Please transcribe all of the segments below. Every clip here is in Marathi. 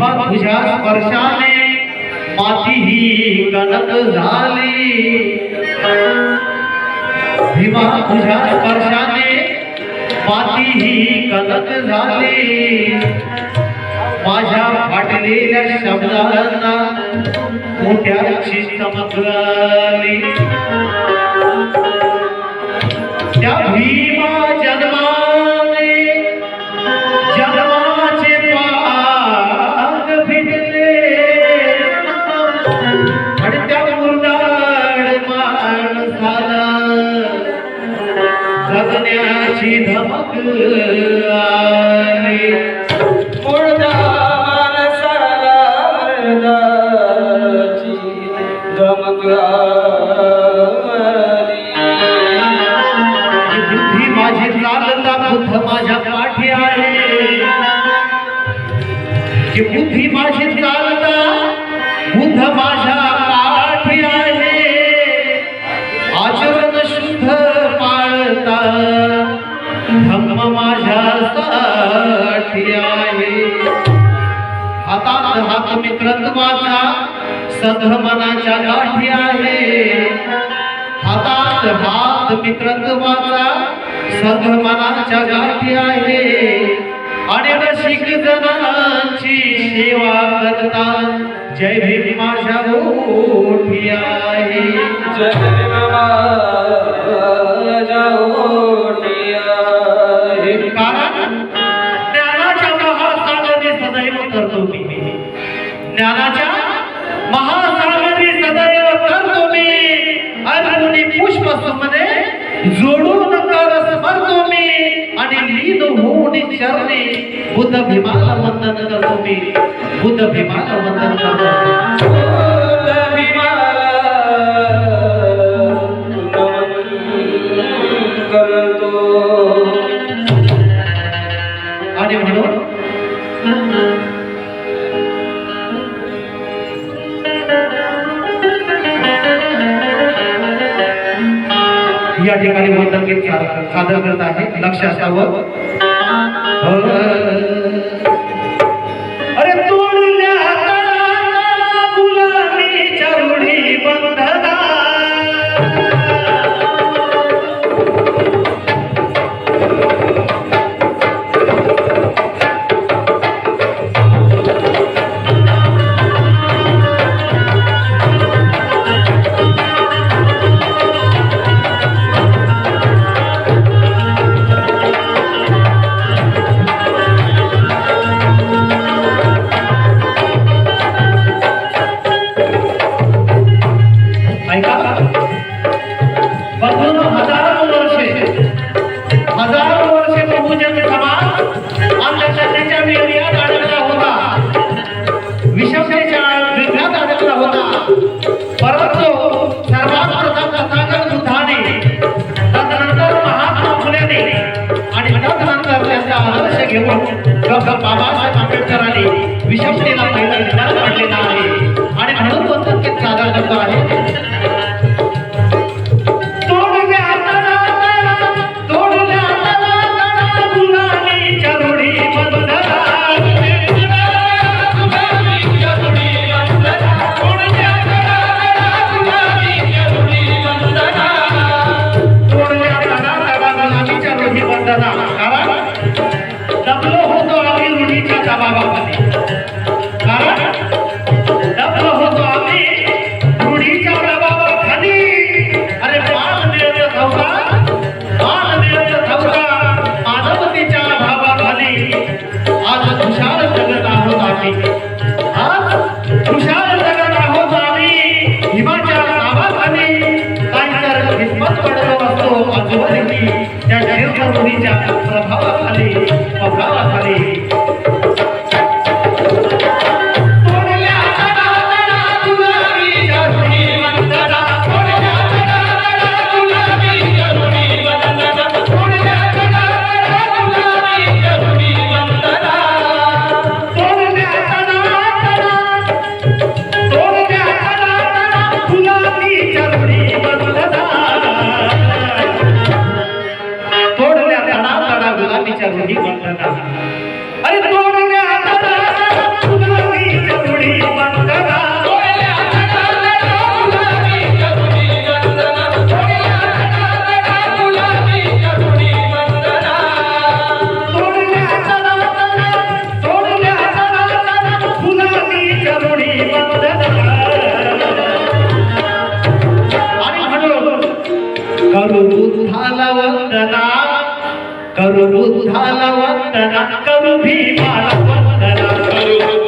भीमा तुझ्या स्पर्शाने माती ही गणत झाली. भीमा तुझ्या स्पर्शाने माती ही गणत झाली. माझ्या फाटलेल्या शब्दांना मोठ्याची चमक आली. त्या भीमा धमक हातात हात मित्रत्वाचा सधमनाच्या गाठी आहे. हातात हात मित्रत्वाचा सधमनाच्या गाठी आहे. आणि रसिक जनांची सेवा करता जय भीम माझ्या ओठी आहे. जय भीम माझ्या ज्ञानाच्या महासागरी सदैव करतो मी अर्जुनी पुष्पमध्ये जोडून कर स्मरतो मी आणि लीन होऊन चरणे बुद्ध भीमाला वंदन करतो मी बुद्ध भीमाला वंदन करतो ठिकाणी वंदन गीत सादर करत आहे लक्ष असावं सर्वात तथागत बुद्धाने तदनंतर महात्मा फुलेने आणि तदनंतर त्यांचा आदर्श घेऊन डॉक्टर बाबासाहेब आंबेडकरांनी विषमतेला पहिला विधान मांडलेला आहे. करू बुद्धाला वंदना करू भीमाला वंदना करू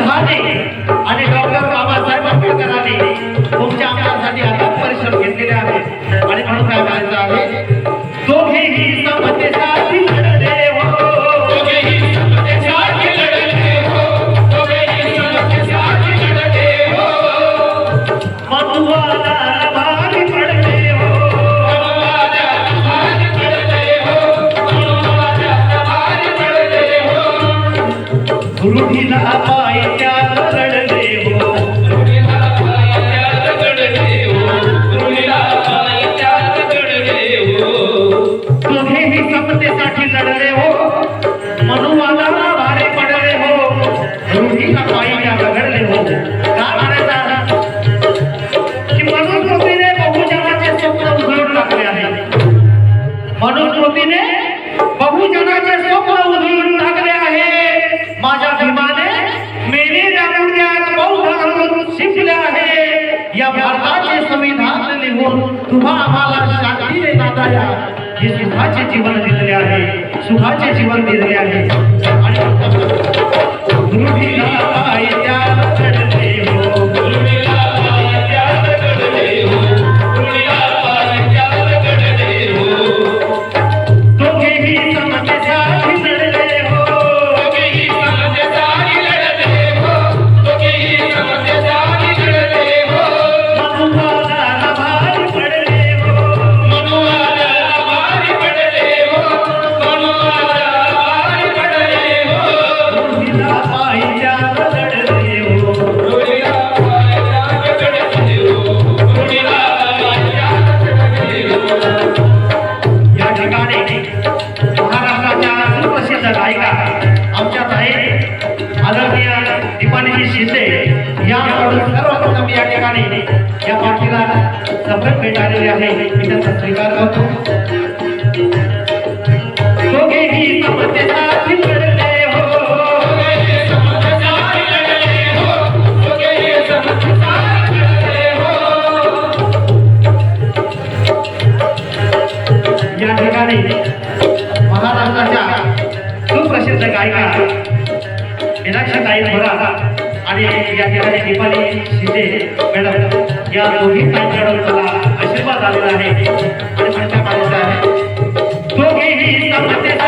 महादेव आणि डॉक्टर बाबासाहेब आंबेडकरांनी सुखाचे जीवन दिलेले आहे. सुखाचे जीवन दिलेले आहे. आलेले आहे मी त्यांचा स्वीकार करतो. हो. आणि या ठिकाणी दिपाली शिंदे मॅडम या दोन्ही ताईंकडून चालू आहे. दोघेही समाते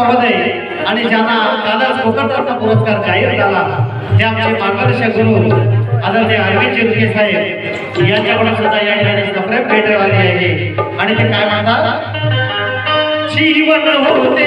महोदय आणि ज्यांना दादा कोकणरत्न पुरस्कार जाहीर झाला हे आमचे मार्गदर्शक गुरु आदरणीय अरविंद चिरके साहेब यांच्याकडून सुद्धा या ठिकाणी सप्रेम भेट आली आहे. आणि ते काय म्हणतात? जीवन होते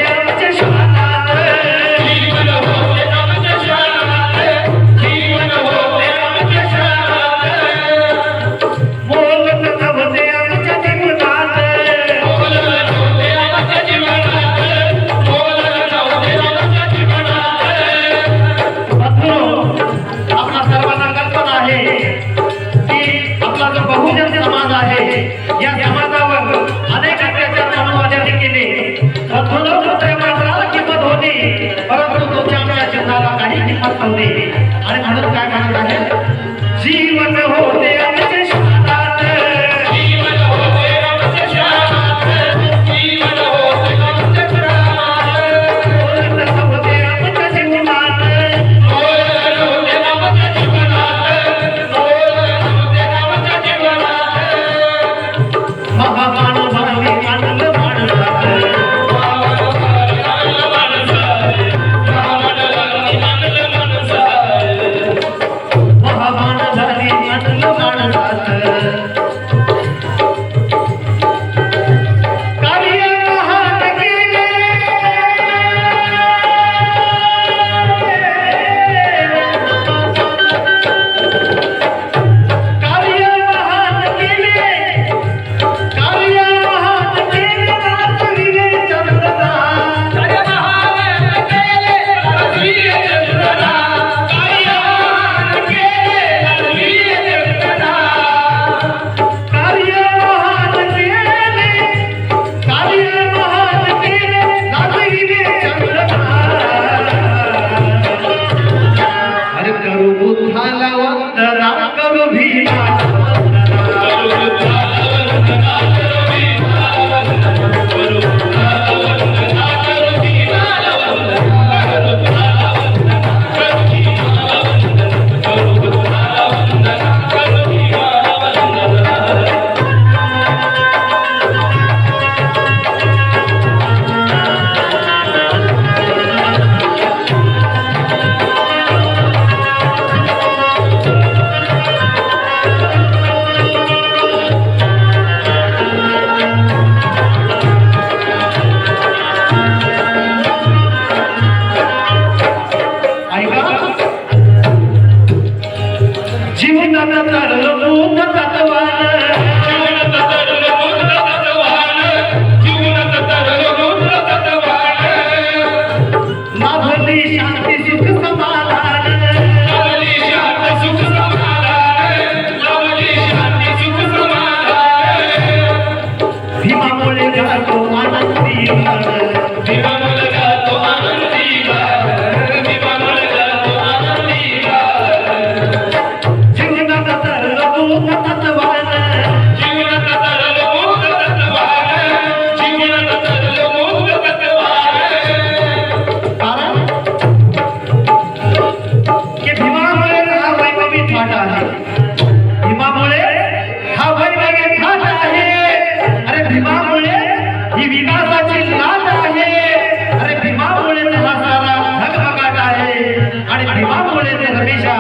परंपरेने हमेशा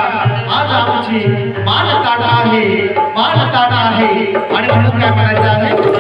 आज आमची मान ताटा आहे मान ताटा आहे. आणि म्हणून काय करायचं आहे?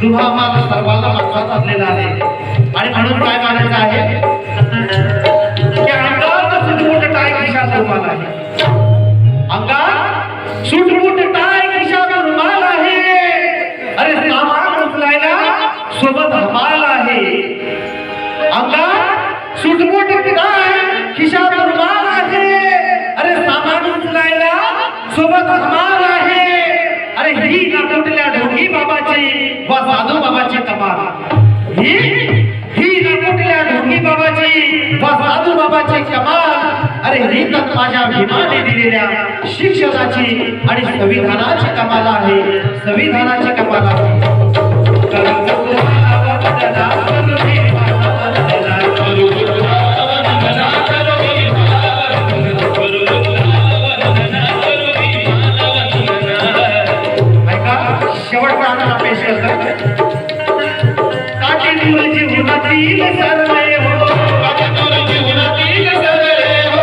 दुभामात सर्वांना मागचा असलेला आहे. आणि म्हणून काय मानायचं आहे? की अंगात सुटमुट टाय खिशात रुमाल आहे. अंगात टाय खिशात रुमाल आहे. अरे सामान उचलायला सोबत माल आहे. अंगात सुटमुट टाय खिशात रुमाल आहे. अरे सामान उचलायला सोबत माल आहे. अरे ही नाकुटल्या ढोंगी बाबाची व साधू बाबाची कमाल. ही ही नाकुटल्या ढोंगी बाबाची व साधू बाबाची कमाल. अरे ही तर माझ्या भीमाने दिलेल्या शिक्षणाची आणि संविधानाची कमाल आहे. संविधानाची कमाल आहे. निवडची सरले हो. काटेटूर जीवनातील सरळे हो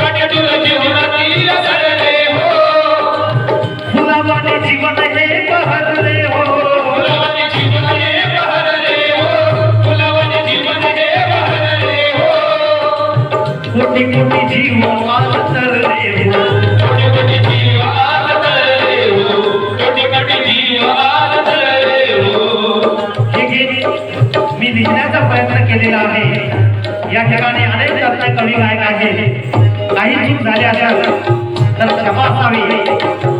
काटेटूर जीवनातील सरळे हो फुलावाने जीवन हे बहरले हो. फुलावाने जीवन हे बहरले हो फुलावाने जीवन हे बहरले हो कोटी कोटी जीव माल तरले हो. केलेला आहे. या ठिकाणी अनेक रत्न कवी गायक आहेत. काही चूक झाले असेल तर क्षमा असावी.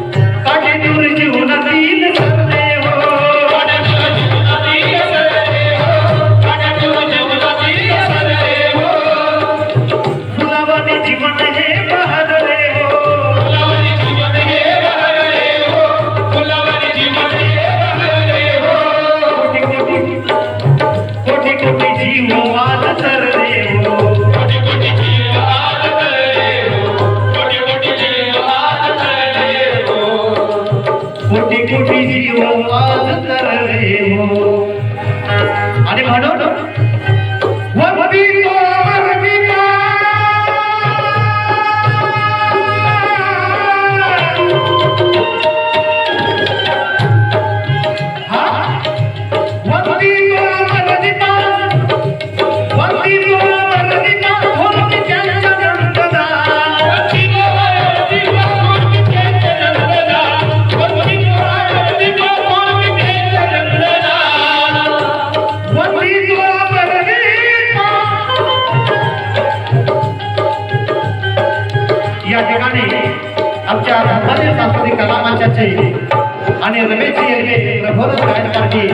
आणि रमेशजी यांचे प्रबोधन गायकांची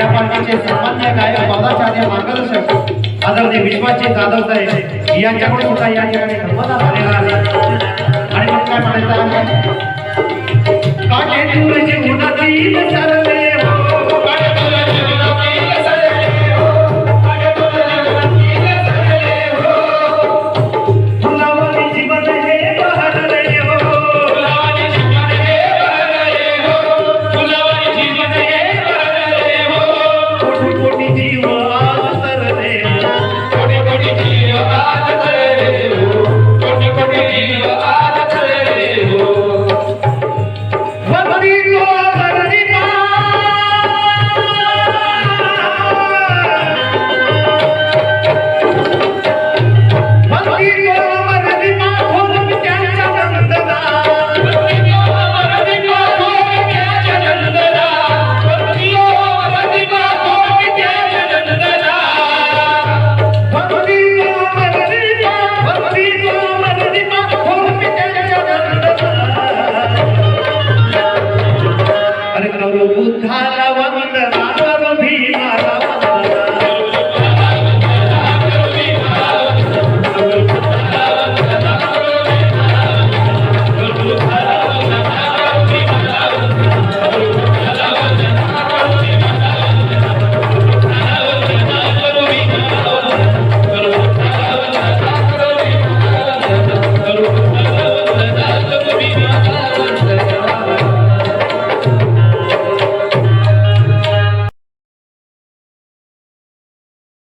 या पार्टीचे सामान्य गायक बालाचार्य मार्गदर्शक. आदरणीय विश्वाची जाधव साहेब यांच्याकडून सुद्धा या ठिकाणी धर्मदान झालेला आहे. आणि मग काय म्हणायचं आहे?